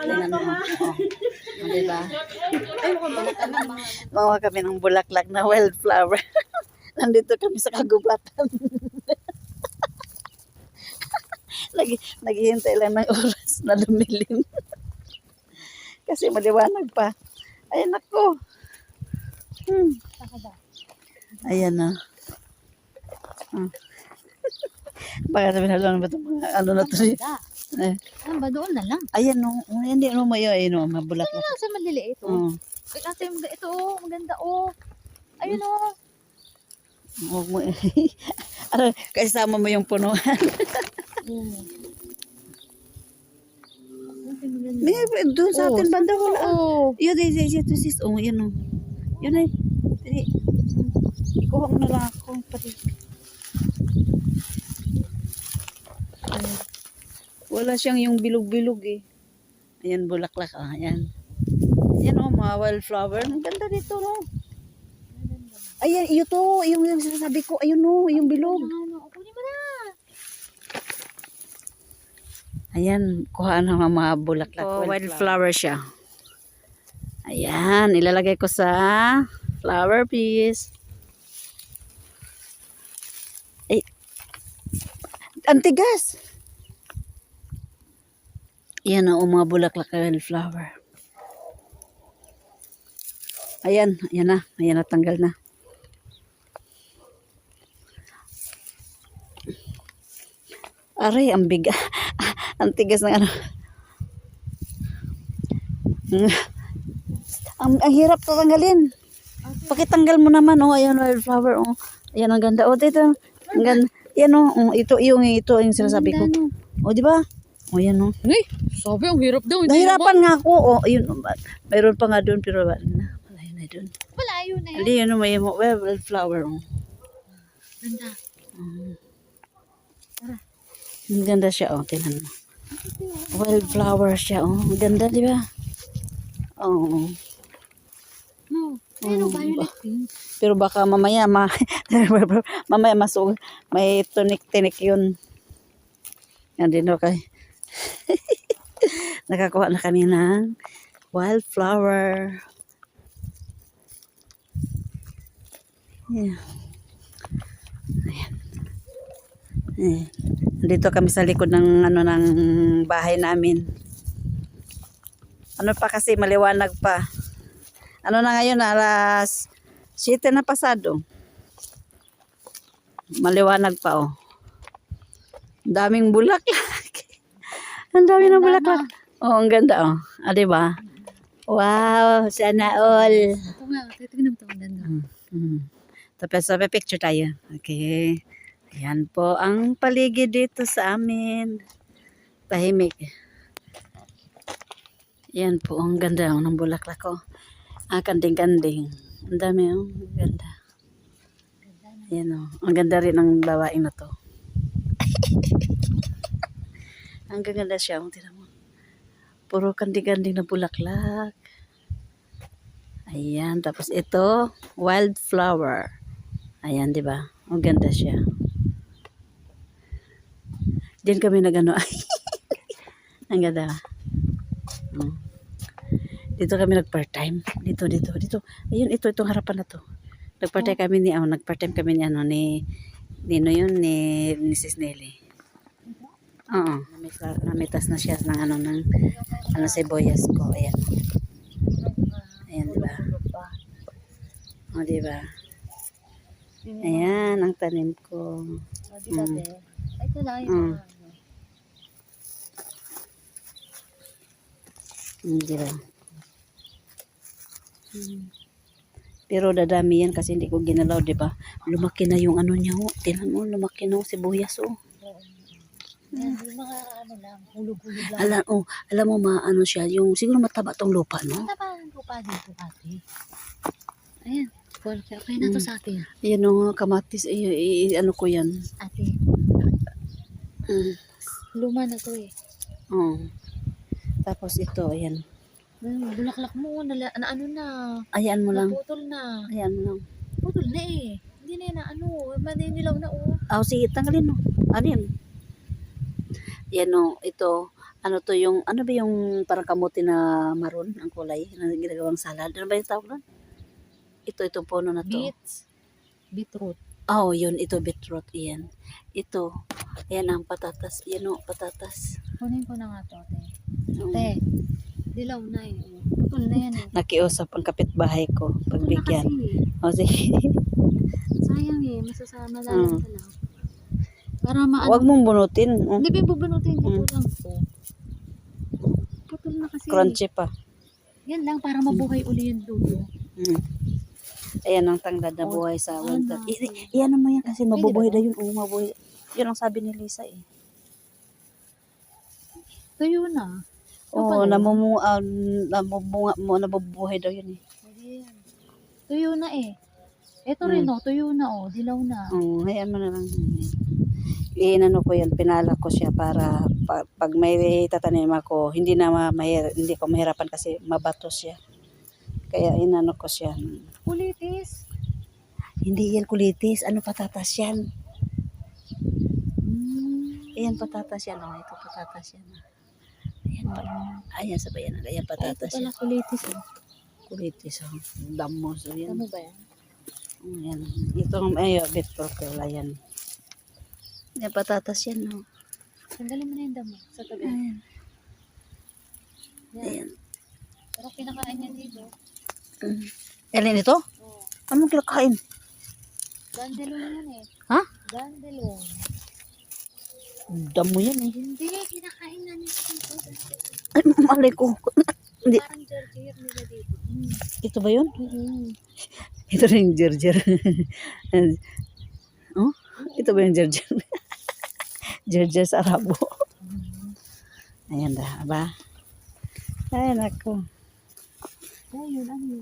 Tingnan mo. Oh. Oh, diba? Mawa kami ng bulaklak na wildflower. Nandito kami sa kagubatan. Lagi, naghihintay lang ng oras na lumilim. Kasi maliwanag pa. Ay, nako. Hmm. Ayan na. Hmm. Baka sabihin na lang ba itong mga ano na to? Eh, Ano ba doon na lang? ayan no. Oh, hindi no mayo ayun no, mabulaklak. Ano sa maliliit Oh. oh. Ay, ate, mag- ito oh, maganda oh. Ayun oh. Huwag mo. ano, kasi sama mo yung punuan. Mm. May, doon sa Oh, atin banda wala. Oo. Yun, yun, yun, yun, sis. Oh, yun, oh. Yun ay. Dali. Ikuha mo na lang ako. Pati. Ay. Wala siyang yung bilog-bilog eh. Ayan, bulaklak. Ah, ayan. Ayan, oh, mga wildflower. Ang ganda dito, no? Ayan, iyo to. Yung, yung sinasabi ko. Ayun, no. Yung bilog. Ano, kunin mo na. Ayan, kuha ng mga bulaklak. Oh, wildflower siya. Ayan, ilalagay ko sa flower piece. Ay, antigas. Ayan o, mga bulaklak na wildflower. Ayan, ayan na. Ayan na, tanggal na. Aray, ang biga. ang tigas ng ano. ang, ang hirap tatanggalin. Pakitanggal mo naman, oh. Ayan, wildflower, oh. Ayan, ang ganda. Oh, dito. Ang ganda. Yan, oh. oh ito, yung, ito, yung sinasabi ko. Oh, di ba? Oh, yan, oh. Ay, sabi ang hirap daw. Hindi Nahirapan nga ako. Oh, ayun. oh, ba- Mayroon pa nga doon, pero wala na. Wala na doon. Wala, yun na yun. Hindi, ano, may mo. Well, wildflower, oh. Ganda. Ang ganda siya, oh. Tingnan mo. Wildflower siya, oh. Ang ganda, di ba? Oh. No. Pero violet pink. Pero baka mamaya ma mamaya masug may tunik-tinik yun. Yan din okay. Nakakuha na kami ng wildflower. Yeah. Ayan. Dito kami sa likod ng ano ng bahay namin. Ano pa kasi maliwanag pa. Ano na ngayon, alas 7 na pasado. Maliwanag pa, oh. Daming bulaklak. ang dami ng bulaklak. Oh, ang ganda, oh. Ah, di ba? Wow, sana all. Ito nga, titignan mo ito. Ang ganda. Hmm. Tapos sa picture tayo. Okay. Yan po ang paligid dito sa amin. Tahimik. Yan po, ang ganda oh, ng bulaklak ko. Ah, kanding-kanding. Ang dami oh, ang ganda. Yan oh, ang ganda rin ng babaeng na to. ang ganda siya, oh, tingnan mo. Puro kanding-kanding na bulaklak. Ayan, tapos ito, wildflower. Ayan, di ba? Ang ganda siya. Diyan kami nagano. Ang ganda. Mm. Dito kami nag-part-time. Dito, dito, dito. Ayun, ito, itong harapan na to. Nag-part-time kami ni, oh, nag-part-time kami ni, ano, ni, Nino yun, ni, ni Sis Nelly. Oo. Namita- Namitas na siya ng, ano, ng, ano, sibuyas ko. Ayan. Ayan, di ba? O, di ba? Ayan, ang tanim ko. Oh, di ba, Mm. Ito lang yung Mm. Mm, di ba? Mm. Pero dadami yan kasi hindi ko ginalaw, di ba? Lumaki na yung ano niya, oh. Tingnan mo, lumaki na yung sibuyas, oh. Yan, yung mga ano lang, hulog-hulog lang. Alam, oh, alam mo, maano siya, yung, siguro mataba tong lupa, no? Ano ba ang lupa dito, ate? Ayan. Okay, na to Mm. sa atin. Ayan, oh, kamatis, ay, ay, ano ko yan. Ate, Mm. luma na to eh. Oh. Tapos ito, ayan. Mm, bulaklak mo, nala, na ano na, Ayan mo lang. naputol na. Ayan mo lang. Putol na eh. Hindi na yan na ano, maninilaw na oh. Ah, sige, tanggalin mo. Ano yan? Yan o, ito. Ano to yung, ano ba yung parang kamuti na maroon ang kulay na ginagawang salad? Ano ba yung tawag doon? Ito, itong puno na to. Beets. Beetroot. Oh, yun, ito beetroot, iyan. Ito, ayan ang patatas. Yan o, patatas. Kunin ko na nga to, te. Mm. Te, dilaw na eh. Putol na yan eh. Nakiusap ang kapitbahay ko. Pagbigyan. kasi. O, sige. Sayang eh. Masasama lang Mm. ka lang. Para maano. Huwag mong bunutin. Oh, Hindi ba bubunutin ko Mm. lang po? Putol na kasi. crunchy pa. Yan lang para mabuhay uli yung dulo. Mm. Ayan ang tanglad na Oh, buhay sa ano? winter. I- Iyan naman yan kasi mabubuhay na yun. Oo, mabuhay. Yun ang sabi ni Lisa eh. Tuyo na. Oo, oh, namumunga, namumunga, nabubuhay daw yun eh. Tuyo na eh. Ito rin Mm. oh, tuyo na oh, dilaw na. Oo, hayaan mo na lang. Inano ko yan, pinala ko siya para pa- pag may tatanim ako, hindi na ma- mahir, hindi ko mahirapan kasi mabato siya. Kaya inano ko siya. Kulitis. Hindi yan kulitis, ano patatas yan? Mm. Ayan patatas yan, oh. ito patatas yan. Ayan, pa, ayan sabayan, ayan Ay, ito patatas pala yan. kulitis oh. Kulitis, oh. damo, so yan. Ano ba yan? Ayan, itong, ayo, beetroot, ayan. Ayan patatas yan, oh. Tanggalin mo na yung damo sa tabi. Ayan, Yan. ayan. Pero kinakain niya dito. Mm. Alin ito? Oh. Anong kinakain? Dandelion yan eh. Ha? Dandelion. Damo yan eh. Hindi, kinakain na niya dito. Ay, malay ko. Hindi. Parang jerjer nila dito. Mm. Ito ba yun? Mm. Ito rin yung jerjer. oh? Ito ba yung jerjer? Sa arabo. Ayan na, ba? Ay, nako. Oh, yun ano yun.